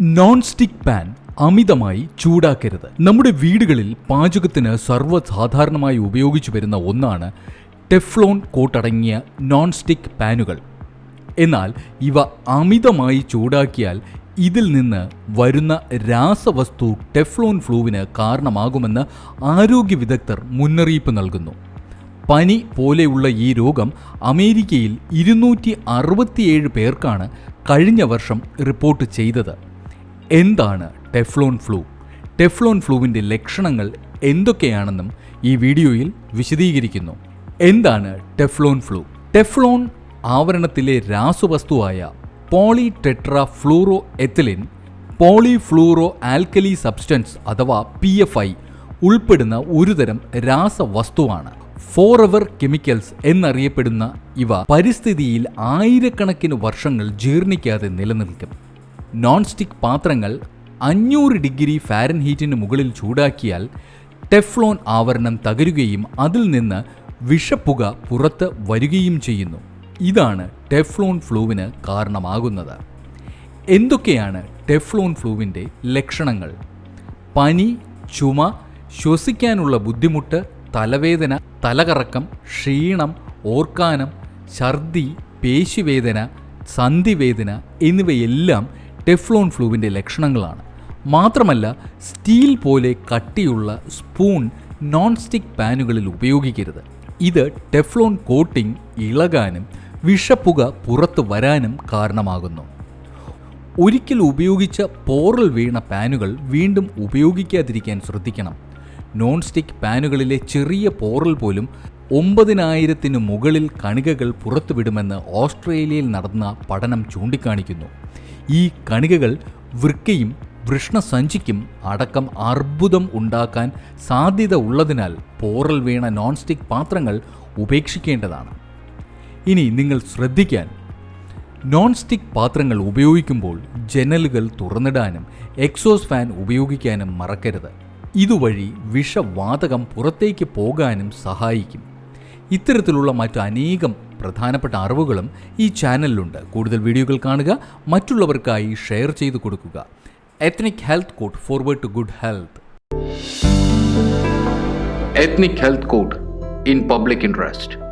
Non stick pan അമിതമായി ചൂടാക്കരുത്. നമ്മുടെ വീടുകളിൽ പാചകത്തിന് സർവസാധാരണമായി ഉപയോഗിച്ചു വരുന്ന ഒന്നാണ് ടെഫ്ലോൺ കോട്ടടങ്ങിയ നോൺ സ്റ്റിക്ക് പാനുകൾ. എന്നാൽ ഇവ അമിതമായി ചൂടാക്കിയാൽ ഇതിൽ നിന്ന് വരുന്ന രാസവസ്തു ടെഫ്ലോൺ ഫ്ലൂവിന് കാരണമാകുമെന്ന് ആരോഗ്യ വിദഗ്ധർ മുന്നറിയിപ്പ് നൽകുന്നു. പനി പോലെയുള്ള ഈ രോഗം അമേരിക്കയിൽ ഇരുന്നൂറ്റി അറുപത്തിയേഴ് പേർക്കാണ് കഴിഞ്ഞ വർഷം റിപ്പോർട്ട് ചെയ്തത്. എന്താണ് ടെഫ്ലോൺ ഫ്ലൂ? ടെഫ്ലോൺ ഫ്ലൂവിന്റെ ലക്ഷണങ്ങൾ എന്തൊക്കെയാണെന്നും ഈ വീഡിയോയിൽ വിശദീകരിക്കുന്നു. എന്താണ് ടെഫ്ലോൺ ഫ്ലൂ? ടെഫ്ലോൺ ആവരണത്തിലെ രാസവസ്തുവായ poly tetra fluoro ethylene പോളിഫ്ലൂറോ alkali substance അഥവാ പി എഫ് ഐ ഉൾപ്പെടുന്ന ഒരുതരം രാസവസ്തുവാണ്. ഫോർ എവർ കെമിക്കൽസ് എന്നറിയപ്പെടുന്ന ഇവ പരിസ്ഥിതിയിൽ ആയിരക്കണക്കിന് വർഷങ്ങൾ ജീർണിക്കാതെ നിലനിൽക്കും. നോൺ സ്റ്റിക്ക് പാത്രങ്ങൾ അഞ്ഞൂറ് ഡിഗ്രി ഫാരൻഹീറ്റിന് മുകളിൽ ചൂടാക്കിയാൽ ടെഫ്ലോൺ ആവരണം തകരുകയും അതിൽ നിന്ന് വിഷപ്പുക പുറത്ത് വരികയും ചെയ്യുന്നു. ഇതാണ് ടെഫ്ലോൺ ഫ്ലൂവിന് കാരണമാകുന്നത്. എന്തൊക്കെയാണ് ടെഫ്ലോൺ ഫ്ലൂവിന്റെ ലക്ഷണങ്ങൾ? പനി ചുമ ശ്വസിക്കാനുള്ള ബുദ്ധിമുട്ട് തലവേദന തലകറക്കം ക്ഷീണം ഓർക്കാനം ഛർദി പേശിവേദന സന്ധിവേദന എന്നിവയെല്ലാം ടെഫ്ലോൺ ഫ്ലൂവിന്റെ ലക്ഷണങ്ങളാണ്. മാത്രമല്ല സ്റ്റീൽ പോലെ കട്ടിയുള്ള സ്പൂൺ നോൺ സ്റ്റിക് പാനുകളിൽ ഉപയോഗിക്കരുത്. ഇത് ടെഫ്ലോൺ കോട്ടിംഗ് ഇളകാനും വിഷപ്പുക പുറത്തു വരാനും കാരണമാകുന്നു. ഒരിക്കൽ ഉപയോഗിച്ച പോറൽ വീണ പാനുകൾ വീണ്ടും ഉപയോഗിക്കാതിരിക്കാൻ ശ്രദ്ധിക്കണം. നോൺ സ്റ്റിക് പാനുകളിലെ ചെറിയ പോറൽ പോലും ഒമ്പതിനായിരത്തിന് മുകളിൽ കണികകൾ പുറത്തുവിടുമെന്ന് ഓസ്ട്രേലിയയിൽ നടന്ന പഠനം ചൂണ്ടിക്കാണിക്കുന്നു. ഈ കണികകൾ വൃക്കയും വൃഷ്ണസഞ്ചിക്കും അടക്കം അർബുദം ഉണ്ടാക്കാൻ സാധ്യത ഉള്ളതിനാൽ പോറൽ വീണ നോൺ സ്റ്റിക്ക് പാത്രങ്ങൾ ഉപേക്ഷിക്കേണ്ടതാണ്. ഇനി നിങ്ങൾ ശ്രദ്ധിക്കാൻ നോൺ സ്റ്റിക്ക് പാത്രങ്ങൾ ഉപയോഗിക്കുമ്പോൾ ജനലുകൾ തുറന്നിടാനും എക്സോസ് ഫാൻ ഉപയോഗിക്കാനും മറക്കരുത്. ഇതുവഴി വിഷവാതകം പുറത്തേക്ക് പോകാനും സഹായിക്കും. ഇത്തരത്തിലുള്ള മറ്റു അനേകം പ്രധാനപ്പെട്ട അറിവുകളും ഈ ചാനലിലുണ്ട്. കൂടുതൽ വീഡിയോകൾ കാണുക മറ്റുള്ളവർക്കായി ഷെയർ ചെയ്തു കൊടുക്കുക. Ethnic health code forward to good health ethnic health court in public Interest.